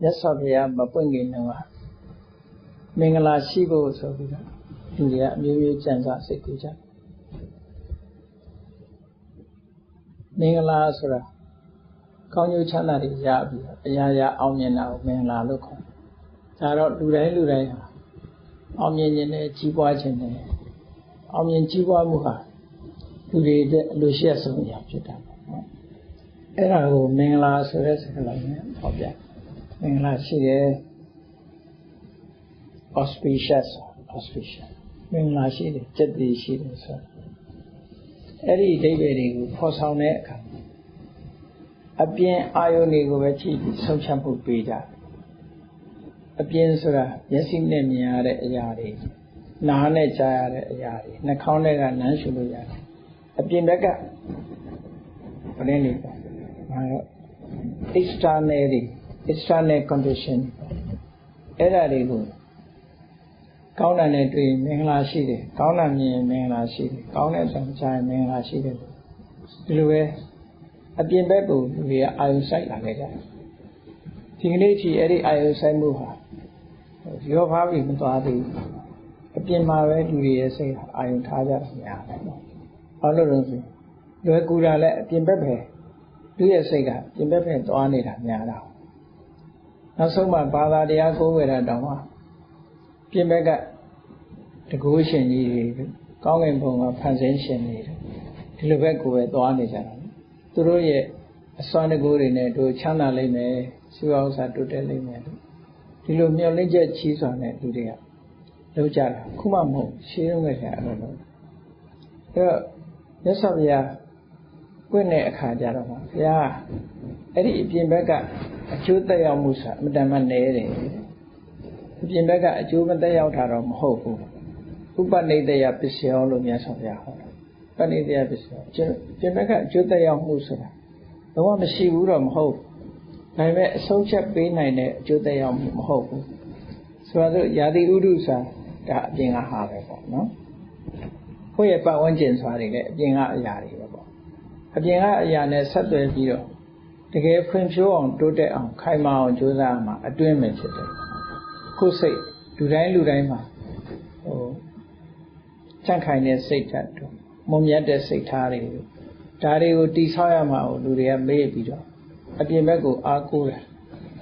မြတ်စွာဘုရားမပွင့်ခင်တုန်းကမင်္ဂလာရှိဖို့ဆိုပြီးတော့လူတွေကအမျိုးမျိုးကြံစားစိတ်ကူးကြမင်္ဂလာဆိုတာကောင်းကျိုးချမ်းသာတွေရပြီးအရာရာအောင်မြင်တာကိုမင်္ဂလာလို့ခေါ်တယ်ဒါတော့လူတိုင်းလူတိုင်းဟာအောင်မြင်ခြင်းနဲ့ကြီးပွားခြင်းနဲ့အောင်မြင်ကြီးပွားမှုဟာလူတွေအတွက်အလိုရှိရဆုံးအရာဖြစ်တာပေါ့နော်အဲ့ဒါကိုမင်္ဂလာဆိုတဲ့စကားလုံးနဲ့ဟောပြ မင်္ဂလာရှိတယ် auspicious auspicious မင်္ဂလာရှိတယ်စက်တည်ရှိတယ်ဆိုအဲ့ဒီအဓိပ္ပာယ်တွေကိုဖော်ဆောင်တဲ့အခါအပြင်အာယုန်တွေကိုပဲကြည့်ပြီးဆုံးဖြတ်မှုပေးကြအပြင်ဆိုတာမျက်စိနဲ့မြင်ရတဲ့အရာတွေနားနဲ့ကြားရတဲ့အရာတွေနှာခေါင်းနဲ့ကနမ်းရှုလို့ရတယ်အပြင်ဘက်ကဘယ်နည်းလဲပေါ့ငါတော့ external တွေ external condition အဲ့ဒါတွေကိုကောင်းတာနဲ့တွေ့ရင်မင်္ဂလာရှိတယ်ကောင်းတာမြင်ရင်မင်္ဂလာရှိတယ်ကောင်းတဲ့ဆံချရင်မင်္ဂလာရှိတယ်ဒီလိုပဲအပြင်ဘက်ကိုလူတွေကအာယုစိုက်လာခဲ့ကြတယ်ဒီကနေ့ထိအဲ့ဒီအာယုစိုက်မှုဟာရောဖားပြီးမသွားသေးဘူးအပြင်မှာပဲလူတွေရဲ့စိတ်အာယုထားကြတာများတယ်နော်ဘာလို့လဲဆိုလွယ်ကူတာလည်းအပြင်ဘက်ပဲလူရဲ့စိတ်ကပြင်ဘက်ပဲသွားနေတာများတာ နောက်ဆုံးမှဘာသာတရားကိုးဝယ်တာတောင်မှပြင်ဘက်ကတကူရှင်ကြီးတွေကောင်းကင်ဘုံကဖန်ဆင်းရှင်တွေဒီလိုဘက်ကိုပဲသွားနေကြတာသူတို့ရဲ့အစွမ်းတကူတွေနဲ့တို့ချမ်းသာလိမ့်မယ်စီဝါဥစ္စာတိုးတက်လိမ့်မယ်လို့ဒီလိုမျှော်လင့်ချက်ချီးစွာနဲ့လူတွေကလုပ်ကြတာခုမှမဟုတ်ရှင်းရုံးခဲ့တယ်အဲ့လိုလို့အဲ့တော့မြတ်စွာဘုရားပွင့်တဲ့အခါကျတော့ဘုရားအဲ့ဒီအပြင်ဘက်က အကျိုးသက်ရောက်မှုဆိုတာအမတန်မှနည်းတယ်အပြင်ဘက်ကအကျိုးမသက်ရောက်တာတော့မဟုတ်ဘူးဥပနိဒေယပစ္စယောလို့မြတ်စွာဘုရားဟောတယ်ပဏိဒေယပစ္စယောပြင်ဘက်ကအကျိုးသက်ရောက်မှုဆိုတာတော့မရှိဘူးတော့မဟုတ်ဒါပေမဲ့အဆုံးဖြတ်ပေးနိုင်တဲ့အကျိုးသက်ရောက်မှုမဟုတ်ဘူးဆိုတော့ယာတိဥဒုစာဒါအပြင်ကဟာပဲပေါ့နော်ကိုယ့်ရဲ့ပတ်ဝန်းကျင်ဆိုတာတွေလည်းအပြင်ကအရာတွေပဲပေါ့အပြင်ကအရာနဲ့ဆက်သွယ်ပြီးတော့ တကယ်ဖွံ့ဖြိုးအောင်တိုးတက်အောင်ခိုင်မာအောင်ကြိုးစားမှာအတွင်းပဲဖြစ်တယ်ခုစိတ်လူတိုင်းလူတိုင်းမှာဟိုချန့်ခိုင်တဲ့စိတ်ဓာတ်တို့မုံမြတ်တဲ့စိတ်ထားတွေဒါတွေကိုတိဆောက်ရမှာကိုလူတွေကမေ့ပြီးတော့အပြင်ဘက်ကိုအားကိုးတယ်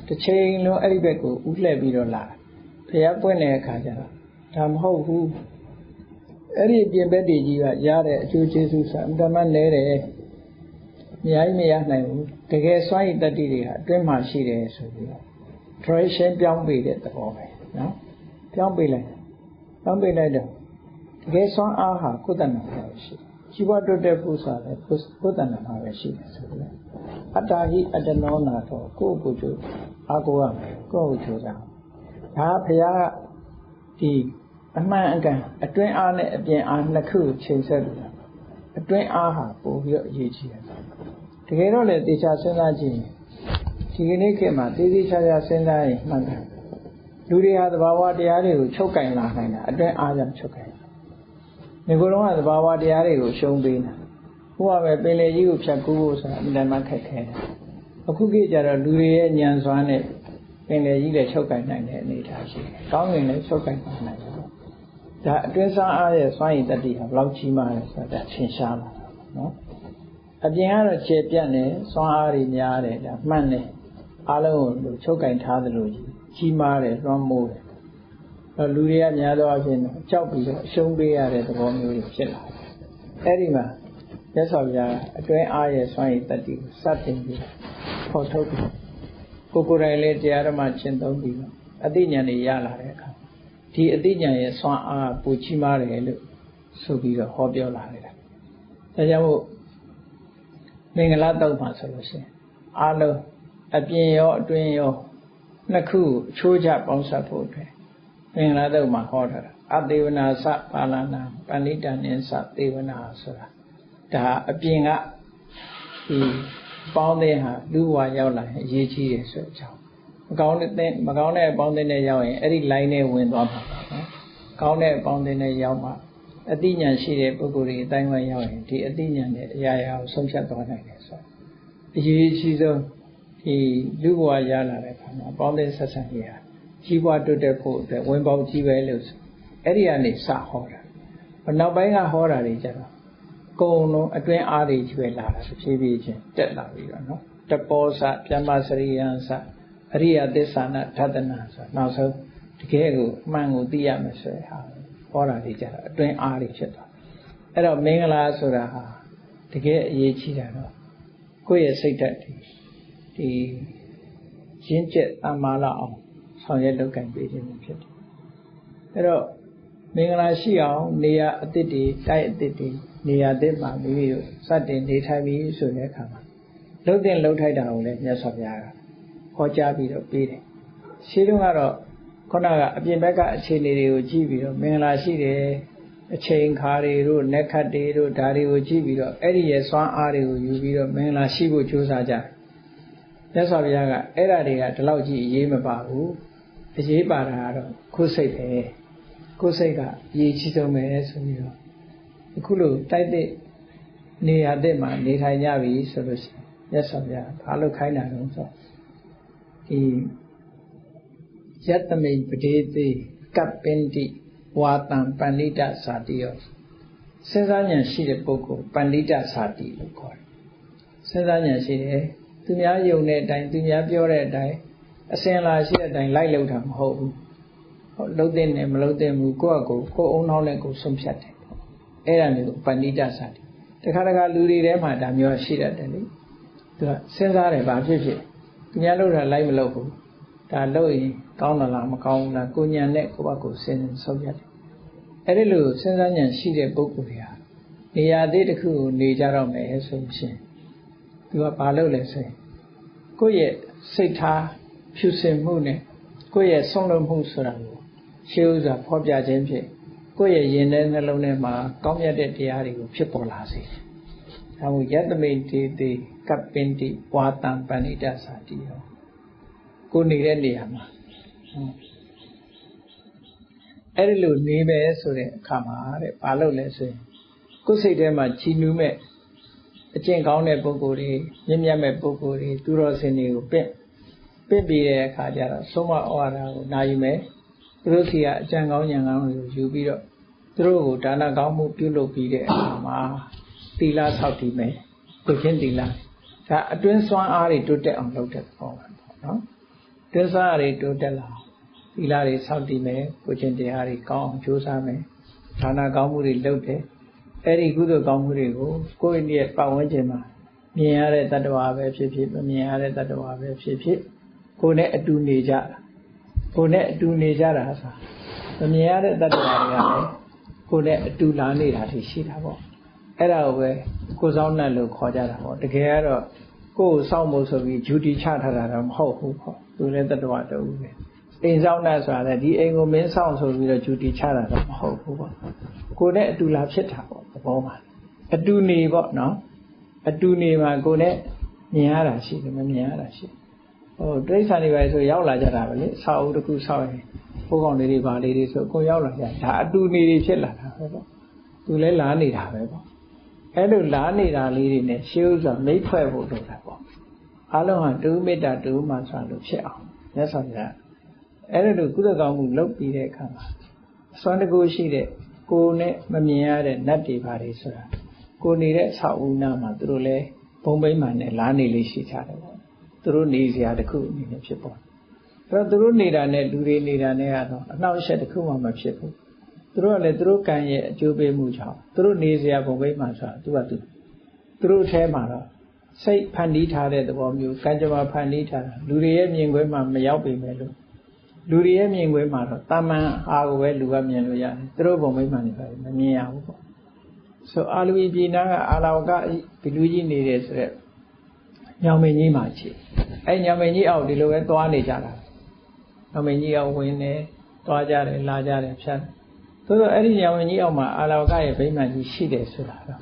တစ်ချိန်လုံးအဲ့ဒီဘက်ကိုဥလှည့်ပြီးတော့လာဖျားပွင့်တဲ့အခါကျတော့ဒါမဟုတ်ဘူးအဲ့ဒီပြင်ဘက်တွေကြီးကရတဲ့အကျိုးကျေးဇူးဆိုအမှန်တမ်းနဲတယ်အ များကြီးမရနိုင်ဘူးတကယ်စွမ်းရည်တတ္တိတွေဟာအတွင်းမှာရှိတယ်ဆိုပြီးတော့ tradition ပြောင်းပေးတဲ့သဘောပဲနော်ပြောင်းပေးလိုက်ပြောင်းပေးလိုက်တော့တကယ်စွမ်းအားဟာကိုယ်တဏ္ဍာမှာရှိရှိဘတွတ်တဲ့ပုစာလည်းကိုယ်တဏ္ဍာမှာပဲရှိတယ်ဆိုပြီးအတ္တဟိအတ္တနောနာတော့ကိုယ့်ကိုယ်ကျိုးအားကိုးရမယ်ကိုယ့်ကိုယ်ကျိုးစားဒါဘုရားကဒီအမှန်အကန်အတွင်းအားနဲ့အပြင်အားနှစ်ခုချိန်ဆက်လို့ အတွင်းအားဟာပို့ပြီးတော့အရေးကြီးတယ်တကယ်တော့လေတေချာစဉ်းစားကြည့်ဒီကနေ့ခေတ်မှာသေးသေးချာချာစဉ်းစားရင်မှန်တယ်လူတွေဟာသဘာဝတရားတွေကိုချုပ်ကင်လာနိုင်တာအတွင်းအားကြောင့်ချုပ်ကင်ငကိုယ်တော့ကသဘာဝတရားတွေကိုရှုံးပေးတာဟိုကပဲပင်လေကြီးကိုဖြတ်ကူးဖို့ဆိုတာအမှန်တမ်းခက်ခဲတယ်အခုခေတ်ကျတော့လူတွေရဲ့ဉာဏ်စွမ်းနဲ့ပင်လေကြီးလည်းချုပ်ကင်နိုင်တဲ့အနေအထားရှိတယ်ကောင်းရင်လည်းချုပ်ကင်နိုင်တယ် ဒါအတွင်းစားအားရဲ့စွမ်းရည်တတိဟာဘယ်လောက်ကြီးမားလဲဆိုတာထင်ရှားလာတာနော်အပြင်ကတော့ခြေပြတ်နေစွမ်းအားတွေများတယ်ဒါမှန်တယ်အားလုံးကိုချုပ်ကင်ထားသလိုကြီးကြီးမားတယ်လွှမ်းမိုးတယ်အဲလူတွေကများသောအားဖြင့်ကြောက်ပြီးတော့အရှုံးပေးရတဲ့သဘောမျိုးတွေဖြစ်လာတယ်အဲ့ဒီမှာရသော်ပြားအတွင်းအားရဲ့စွမ်းရည်တတိကိုစတင်ပြီးဖော်ထုတ်ပြီးကိုကိုယ်တိုင်လည်းတရားဓမ္မရှင်းသုံးပြီးအသိဉာဏ်တွေရလာတဲ့အခါ ဒီအသိဉာဏ်ရဲ့စွမ်းအားပူကြီးမားတယ်လို့ဆိုပြီးတော့ဟောပြောလာတယ်။ဒါကြောင့်မို့မင်္ဂလာတောက်မှာဆိုလို့ရှိရင်အားလုံးအပြင်ရောအတွင်းရောနှစ်ခုအချိုးချပေါင်းစပ်ဖို့အတွက်မင်္ဂလာတောက်မှာဟောထားတာအသေးဝနာစပါဠနာပဏိတန်နိစသေဝနာဆိုတာဒါအပြင်ကဒီပေါင်းတဲ့ဟာလူဝါရောက်လာရင်အရေးကြီးတယ်ဆိုတဲ့အကြောင်း မကောင်းတဲ့မကောင်းတဲ့အပေါင်းအသင်းနဲ့ရောက်ရင်အဲ့ဒီ line နဲ့ဝင်သွားမှာနော်ကောင်းတဲ့အပေါင်းအသင်းနဲ့ရောက်မှအသိဉာဏ်ရှိတဲ့ပုဂ္ဂိုလ်တွေအတိုင်းဝိုင်းရောက်ရင်ဒီအသိဉာဏ်နဲ့အရာရာကိုဆုံးဖြတ်သွားနိုင်တယ်ဆိုအရေးကြီးဆုံးဒီလူဘဝရလာတဲ့အခါမှာပေါင်းတဲ့ဆက်ဆံရေးဟာကြီးပွားတိုးတက်ဖို့အတွက်ဝင်ပေါင်းကြီးပဲလို့ဆိုအဲ့ဒီကနေစဟောတာနောက်ပိုင်းကဟောတာတွေကြတော့ကုံလုံးအတွင်းအားတွေကျွဲလာတာဖြည်းဖြည်းချင်းတက်လာပြီးတော့နော်တပောစပြမစရိယံစ အရိယသစ္စာနာဓတနာဆိုနောက်ဆုံးတကယ်ကိုအမှန်ကိုသိရမယ်ဆိုရဟာဟောတာတွေကြတော့အတွင်းအားတွေဖြစ်သွားအဲ့တော့မင်္ဂလာဆိုတာဟာတကယ်အရေးကြီးတာတော့ကိုယ့်ရဲ့စိတ်ဓာတ်ဒီဒီရင်းကျက်တမာလာအောင်ဆောင်ရွက်လုပ်ကံပေးခြင်းဖြစ်တယ်အဲ့တော့မင်္ဂလာရှိအောင်နေရာအသစ်တွေတိုက်အသစ်တွေနေရာသစ်မှာမိမိတို့စတင်နေထိုင်ပြီးဆိုတဲ့အခါမှာလှုပ်တင်လှုပ်ထိုက်တာကိုလည်းမြတ်စွာဘုရားက ဟောကြားပြီးတော့ပေးတယ်ရှင်းတော့ကတော့ခုနကအပြင်ဘက်ကအခြေအနေတွေကိုကြည့်ပြီးတော့မင်္ဂလာရှိတယ်အချိန်ခါတွေတို့နက်ခတ်တွေတို့ဒါတွေကိုကြည့်ပြီးတော့အဲ့ဒီရဲ့စွမ်းအားတွေကိုယူပြီးတော့မင်္ဂလာရှိဖို့ကြိုးစားကြတယ်မြတ်စွာဘုရားကအဲ့ဓာတွေကဒီလောက်ကြီးအရေးမပါဘူးအရေးပါတာကတော့ခုစိတ်ပဲကိုယ်စိတ်ကအရေးကြီးဆုံးပဲဆိုပြီးတော့အခုလိုတိုက်တဲ့နေရာတဲ့မှာနေထိုင်ကြပြီဆိုလို့ရှိရင်မြတ်စွာဘုရားဘာလို့ခိုင်းတာလဲဆို ဒီယတမိန်ပတိတိကပ္ပင်တိဝါတံပဏိတစာတိယောစဉ်းစားဉာဏ်ရှိတဲ့ပုဂ္ဂိုလ်ပဏိတစာတိလို့ခေါ်တယ်စဉ်းစားဉာဏ်ရှိတယ်သူများယုံတဲ့အတိုင်းသူများပြောတဲ့အတိုင်းအစဉ်လာရှိတဲ့အတိုင်းလိုက်လုပ်တာမဟုတ်ဘူးလှုပ်တဲ့နဲ့မလှုပ်တဲ့မူကိုယ့်အကိုကိုယ်အုံနောက်နဲ့ကိုယ်ဆုံးဖြတ်တယ်အဲ့ဒါမျိုးပဏိတစာတိတခါတခါလူတွေထဲမှာဒါမျိုးရှိတတ်တယ်လေသူကစဉ်းစားတယ်ဘာဖြစ်ဖြစ် သူများလှုပ်တာလိုက်မလှုပ်ဘူးဒါလှုပ်ရင်ကောင်းသလားမကောင်းဘူးလားကိုညံနဲ့ကိုယ့်ဘက်ကိုစဉ်းဆုံးဖြတ်တယ်အဲ့ဒီလိုစဉ်းစားဉာဏ်ရှိတဲ့ပုဂ္ဂိုလ်တွေဟာနေရာသေးတစ်ခုကိုနေကြတော့မယ်ဆိုရှင်သူကဘာလုပ်လဲဆိုရင်ကိုယ့်ရဲ့စိတ်ထားဖြူစင်မှုနဲ့ကိုယ့်ရဲ့ဆုံးလွတ်မှုဆိုတာကိုရှေးဥစွာဖော်ပြခြင်းဖြင့်ကိုယ့်ရဲ့ရင်ထဲနှလုံးထဲမှာကောင်းမြတ်တဲ့တရားတွေကိုဖြစ်ပေါ်လာစေတယ်။ ဒါမို့ယတမိန်တေတေကပ္ပင်တိဝါတံပဏိတသာတိရောကိုနေတဲ့နေရာမှာအဲ့ဒီလိုနေမယ်ဆိုတဲ့အခါမှာတဲ့ဘာလို့လဲဆိုရင်ကိုယ်စိတ်ထဲမှာချီနူးမဲ့အကျင့်ကောင်းတဲ့ပုဂ္ဂိုလ်တွေမြင့်မြတ်မဲ့ပုဂ္ဂိုလ်တွေသူတော်စင်တွေကိုပင့်ပင့်ပြီးတဲ့အခါကျတော့ဆုံးမဩဝါဒကိုနာယူမယ်သူတို့စီကအကြံကောင်းဉာဏ်ကောင်းတွေကိုယူပြီးတော့သူတို့ကိုဒါနကောင်းမှုပြုလုပ်ပြီးတဲ့အခါမှာ သီလဆောက်တည်မယ်ကိုချင်းသီလဒါအတွင်းစွမ်းအားတွေတိုးတက်အောင်လုပ်တဲ့ပုံပါနော်အတွင်းစွမ်းအားတွေတိုးတက်လာသီလတွေဆောက်တည်မယ်ကိုချင်းတရားတွေကောင်းအောင်ကြိုးစားမယ်ဒါနကောင်းမှုတွေလုပ်တယ်အဲ့ဒီကုသိုလ်ကောင်းမှုတွေကိုကိုယ့်ရဲ့ပတ်ဝန်းကျင်မှာမြင်ရတဲ့တ attva ပဲဖြစ်ဖြစ်မမြင်ရတဲ့တ attva ပဲဖြစ်ဖြစ်ကိုယ်နဲ့အတူနေကြတာကိုယ်နဲ့အတူနေကြတာဆိုမမြင်ရတဲ့တ attva တွေကလည်းကိုယ်နဲ့အတူလာနေတာတွေရှိတာပေါ့ အဲ့ဒါကိုပဲကိုယ်ဆောင်နဲ့လို့ခေါ်ကြတာပေါ့တကယ်ကတော့ကိုယ်ကိုစောင့်ဖို့ဆိုပြီးဂျူတီချထားတာတော့မဟုတ်ဘူးပေါ့သူလည်းတ attva တူပဲအိမ်ဆောင်နဲ့ဆိုတာလည်းဒီအိမ်ကိုမင်းဆောင်ဆိုပြီးတော့ဂျူတီချတာတော့မဟုတ်ဘူးပေါ့ကိုယ်နဲ့အတူလာဖြစ်တာပေါ့သဘောပါအတူနေပေါ့နော်အတူနေမှာကိုယ်နဲ့မြင်ရတာရှိတယ်မမြင်ရတာရှိဟိုတိရစ္ဆာန်တွေပဲဆိုရောက်လာကြတာပဲလေဆောက်ဦးတစ်ခုဆောက်ရင်ဘိုးကောင်လေးတွေဗာလေးတွေဆိုကိုရောက်လာကြဒါအတူနေတွေဖြစ်လာတာပဲပေါ့သူလည်းလာနေတာပဲပေါ့ အဲ့လိုလာနေတာလေးတွေနဲ့ရှေးဥစွာမိတ်ဖွဲ့ဖို့လုပ်တာပေါ့အလုံးဟာတူမေတ္တာတူမှဆိုလို့ဖြစ်အောင်မြတ်စွာဘုရားအဲ့လိုကုသကောင်းမှုလုပ်ပြီးတဲ့အခါမှာအစွမ်းတကူရှိတဲ့ကိုယ်နဲ့မမြင်ရတဲ့နတ်တွေပါလေဆိုတာကိုနေတဲ့ဆောက်ဦးနာမှာသူတို့လည်းဘုံဘိမှန်နဲ့လားနေလေးရှိကြတယ်ပေါ့သူတို့နေစရာတစ်ခုအနေနဲ့ဖြစ်ပေါ်အဲ့တော့သူတို့နေတာနဲ့လူတွေနေတာနဲ့ကတော့အနှောက်အယှက်တစ်ခုမှမဖြစ်ဘူး သူတို့ကလည်းသူတို့ကံရဲ့အကျိုးပေးမှုကြောင့်သူတို့နေစရာဘုံဘိမှန်ဆိုတာသူကသူသူတို့အဲမှာတော့စိတ်ဖန်တီးထားတဲ့သဘောမျိုးကံကြမ္မာဖန်တီးထားတာလူတွေရဲ့မြင်ကွင်းမှာမရောက်ပေမဲ့လို့လူတွေရဲ့မြင်ကွင်းမှာတော့တာမန်အားကိုပဲလူကမြင်လို့ရတယ်သူတို့ဘုံမိမှန်နေပါမမြင်ရဘူးပေါ့ဆိုအာလူကြီးပြည်နာကအာလာဝကဘီလူကြီးနေတယ်ဆိုတော့ညောင်မင်းကြီးမှာချီအဲညောင်မင်းကြီးအောက်ဒီလိုပဲသွားနေကြတာညောင်မင်းကြီးအောက်ဝင်နေသွားကြတယ်လာကြတယ်ဖြတ် သို့သောအဲ့ဒီညောင်မင်းကြီးအောက်မှာအာလာဝကရဲ့ဗိမာန်ကြီးရှိတယ်ဆိုတာတော့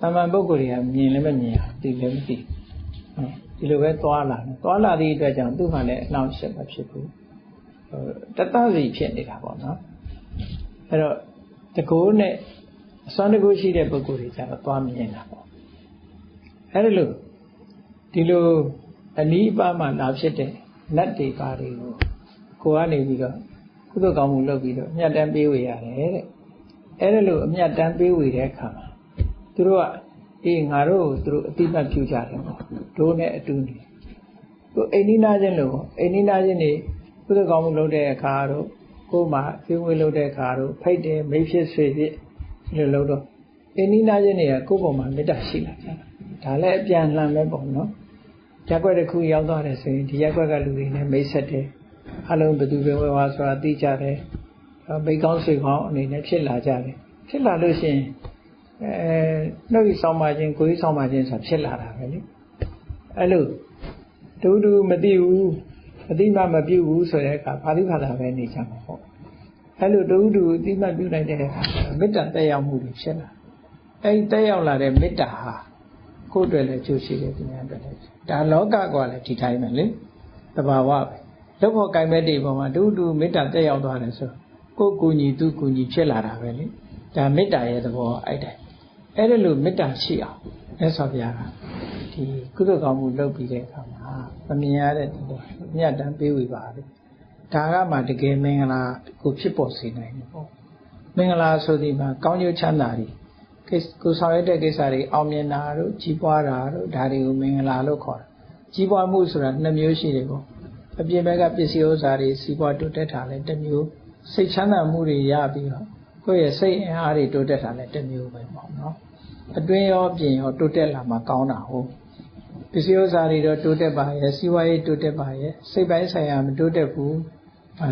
တာမန်ပုဂ္ဂိုလ်တွေကမြင်လည်းမမြင်ဘူးသိလည်းမသိဒီလိုပဲသွားလာတယ်သွားလာသည့်အတွက်ကြောင့်သူ့မှာလည်းအနှောင့်အယှက်မဖြစ်ဘူးတတစီဖြစ်နေတာပေါ့နော်အဲ့တော့တကိုးနဲ့အစွမ်းတကိုးရှိတဲ့ပုဂ္ဂိုလ်တွေကျတော့သွားမြင်တာပေါ့အဲ့ဒါလို့ဒီလိုအနီးပါးမှလာဖြစ်တဲ့နတ်တွေပါတွေကိုကိုကနေပြီးတော့ ကုသိုလ်ကောင်းမှုလုပ်ပြီးတော့အမြတ်တမ်းပေးဝေရတယ်တဲ့အဲ့ဒါလို့အမြတ်တမ်းပေးဝေတဲ့အခါမှာသူတို့ကအေးငါတို့ကိုသူတို့အတိမတ်ပြုကြတယ်ပေါ့တို့နဲ့အတူနေသူအိန္ဒိနာချင်းလို့အိန္ဒိနာချင်းနေကုသိုလ်ကောင်းမှုလုပ်တဲ့အခါတို့ကိုယ်မှာပြုဝေလုပ်တဲ့အခါတို့ဖိတ်တယ်မိဖြစ်ဆွေဖြစ်လို့လုပ်တော့အိန္ဒိနာချင်းတွေကကိုယ့်ပေါ်မှာမေတ္တာရှိလာကြတာဒါလည်းအပြန်လှန်ပဲပေါ့နော်ရက်ွက်တစ်ခုရောက်သွားတယ်ဆိုရင်ဒီရက်ွက်ကလူတွေနဲ့မိတ်ဆက်တယ် အလုံးဘယ်သူပဲဝဲဝါဆိုတာသိကြတယ်မိကောင်းဆွေကောင်းအနေနဲ့ဖြစ်လာကြတယ်ဖြစ်လာလို့ရှိရင်အဲနှုတ်ဆောင်ပါခြင်းကိုယ်ဆောင်ပါခြင်းဆိုတာဖြစ်လာတာပဲလေအဲ့လိုတူတူမသိဘူးအတိမမပြုတ်ဘူးဆိုတဲ့အခါဘာတိဘာသာပဲနေကြမှာပေါ့အဲ့လိုတူတူအတိမပြုတ်လိုက်တဲ့အခါမေတ္တာတက်ရောက်မှုတွေဖြစ်လာအဲ့တက်ရောက်လာတဲ့မေတ္တာဟာကိုယ်အတွက်လည်းကျိုးရှိတယ်ဒီများအတွက်လည်းဒါလောကကလည်းဒီတိုင်းပဲလေတဘာဝပဲ လောက်ဖို့ကံမဲ့တွေပေါ်မှာတူတူမေတ္တာတက်ရောက်သွားတယ်ဆိုကိုယ်ကူညီသူကူညီဖြစ်လာတာပဲလေဒါမေတ္တာရဲ့သဘောအဲ့တိုင်းအဲ့ဒါလို့မေတ္တာရှိအောင်မြတ်စွာဘုရားကဒီကုသိုလ်ကောင်းမှုလုပ်ပြီးတဲ့အခါမှာမမြင်ရတဲ့ဒီလိုမြတ်တမ်းပေးဝေပါလို့ဒါကမှတကယ်မင်္ဂလာကိုဖြစ်ပေါ်စေနိုင်တယ်ပေါ့မင်္ဂလာဆိုဒီမှာကောင်းကျိုးချမ်းသာတွေကိုဆောင်ရတဲ့ကိစ္စတွေအောင်မြင်တာတို့ကြီးပွားတာတို့ဒါတွေကိုမင်္ဂလာလို့ခေါ်တာကြီးပွားမှုဆိုတာနှစ်မျိုးရှိတယ်ပေါ့ အပြင်ဘက်ကပစ္စည်းဥစ္စာတွေစီးပွားတိုးတက်တာလည်းတစ်မျိုးစိတ်ချမ်းသာမှုတွေရပြီးတော့ကိုယ့်ရဲ့စိတ်အင်အားတွေတိုးတက်တာလည်းတစ်မျိုးပဲပေါ့နော်အတွင်းရောပြင်ရောတိုးတက်လာမှကောင်းတာဟုတ်ပစ္စည်းဥစ္စာတွေတော့တိုးတက်ပါရဲ့စီးပွားရေးတိုးတက်ပါရဲ့စိတ်ပိုင်းဆိုင်ရာမတိုးတက်ဘူး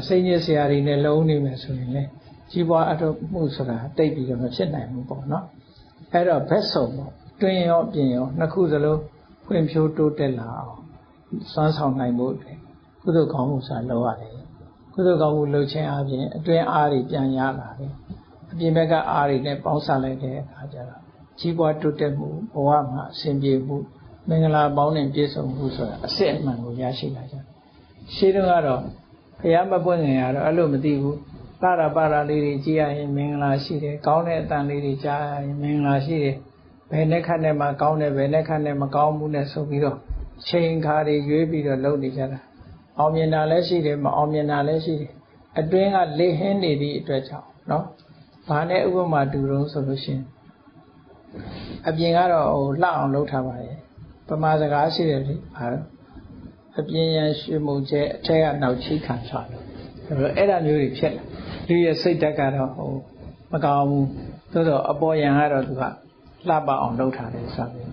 စိတ်ညစ်စရာတွေနဲ့လုံးနေမယ်ဆိုရင်လေကြီးပွားအထောက်မှုဆိုတာတိတ်ပြီးတော့မဖြစ်နိုင်ဘူးပေါ့နော်အဲ့တော့ဘက်ဆုံးပေါ့တွင်ရောပြင်ရောနှစ်ခုစလုံးဖွံ့ဖြိုးတိုးတက်လာအောင်စွမ်းဆောင်နိုင်ဖို့အတွ က်ကုသိုလ်ကောင်းမှုစာလုပ်ရတယ်ကုသိုလ်ကောင်းမှုလုပ်ခြင်းအပြင်အတွင်းအားတွေပြန်ရလာတယ်အပြင်ဘက်ကအားတွေနဲ့ပေါင်းစပ်လိုက်တဲ့အခါကျတော့ကြီးပွားတိုးတက်မှုဘဝမှာအစဉ်ပြေမှုမင်္ဂလာပေါင်းနဲ့ပြည့်စုံမှုဆိုတာအစစ်အမှန်ကိုရရှိလာကြတယ်ရှင်းတော့ကတော့ဘုရားမပွင့်ငင်ရတော့အဲ့လိုမသိဘူးပါရပါရလေးတွေကြည်ရရင်မင်္ဂလာရှိတယ်ကောင်းတဲ့အတန်လေးတွေကြားရင်မင်္ဂလာရှိတယ်ဘယ်နဲ့ခတ်နဲ့မှကောင်းတယ်ဘယ်နဲ့ခတ်နဲ့မကောင်းဘူးနဲ့ဆိုပြီးတော့ချိန်ခါတွေရွေးပြီးတော့လုပ်နေကြတာ အောင်မြင်တာလည်းရှိတယ်မအောင်မြင်တာလည်းရှိတယ်အတွင်းကလေဟင်းနေသည့်အတွက်ကြောင့်နော်ဘာနဲ့ဥပမာတူတော့ဆိုလို့ရှိရင်အပြင်ကတော့ဟိုလှအောင်လုပ်ထားပါရဲ့ပမာစကားရှိတယ်လေဘာလို့အပြင်ရန်ရွှေမုံကျဲအထက်ကနောက်ချိခံချလို့အဲ့ဒါမျိုးတွေဖြစ်လာလူရဲ့စိတ်ဓာတ်ကတော့ဟိုမကောင်းဘူးသို့တော့အပေါ်ယံကတော့သူကလှပအောင်လုပ်ထားတယ်ဆိုပြီး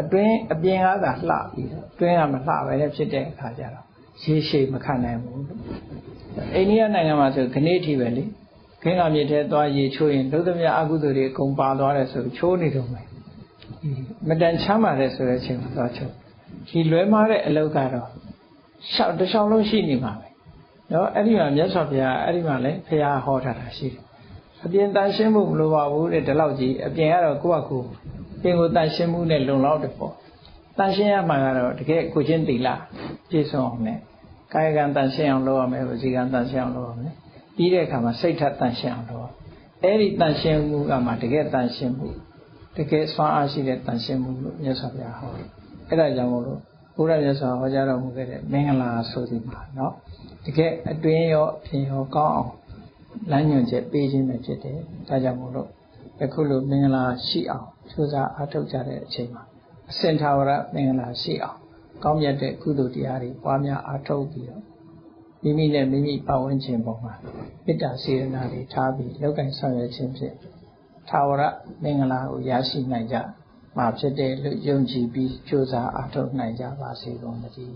အတွင်းအပြင်ကသာလှပြီးတော့အတွင်းကမလှပဲနဲ့ဖြစ်တဲ့အခါကျတော့ ရေရှည်မခံနိုင်ဘူးအိန္ဒိယနိုင်ငံမှာဆိုခဏိထိပဲလေခင်းကမြေထဲသွားရေချိုးရင်လုံးသမျှအကုသိုလ်တွေအကုန်ပါသွားတယ်ဆိုချိုးနေတော့မယ်မတန်ချမ်းပါတဲ့ဆိုတဲ့အချိန်မှာသွားချိုးဒီလွဲမားတဲ့အလုပ်ကတော့ရှောက်တစ်ချောင်းလုံးရှိနေမှာပဲနော်အဲ့ဒီမှာမြတ်စွာဘုရားအဲ့ဒီမှာလည်းဘုရားဟောထားတာရှိတယ်အပြင်တန်ရှင်းမှုမလိုပါဘူးတဲ့ဒီလောက်ကြီးအပြင်ကတော့ကိုယ့်အကူပြင်ကိုတန်ရှင်းမှုနဲ့လုံလောက်တယ်ပေါ့ တန်ရှင်းရမှာကတော့တကယ်ကိုချင်းတိလာပြည့်စုံအောင်နဲ့ကာယကံတန်ရှင်းအောင်လုပ်ရမယ်ဝစီကံတန်ရှင်းအောင်လုပ်ရမယ်ပြီးတဲ့အခါမှာစိတ်ထတန်ရှင်းအောင်လုပ်ရအဲ့ဒီတန်ရှင်းမှုကမှတကယ်တန်ရှင်းမှုတကယ်စွမ်းအားရှိတဲ့တန်ရှင်းမှုလို့မြတ်စွာဘုရားဟောတယ်အဲ့ဒါကြောင့်မို့လို့ဘုရားမြတ်စွာဟောကြားတော်မူခဲ့တဲ့မင်္ဂလာဆိုဒီမှာเนาะတကယ်အတွင်းရောအပြင်ရောကောင်းအောင်လမ်းညွှန်ချက်ပေးခြင်းပဲဖြစ်တယ်ဒါကြောင့်မို့လို့အခုလိုမင်္ဂလာရှိအောင်ကြိုးစားအားထုတ်ကြတဲ့အချိန်မှာ အစင်ထာဝရမင်္ဂလာရှိအောင်ကောင်းမြတ်တဲ့ကုသိုလ်တရားတွေပွားများအားထုတ်ပြီးတော့မိမိနဲ့မိမိပတ်ဝန်းကျင်ပေါ်မှာမေတ္တာစေတနာတွေထားပြီးလောက်ကင်ဆောင်ရွက်ခြင်းဖြင့်ထာဝရမင်္ဂလာကိုရရှိနိုင်ကြမှာဖြစ်တယ်လို့ယုံကြည်ပြီးကြိုးစားအားထုတ်နိုင်ကြပါစေကုန်သတည်း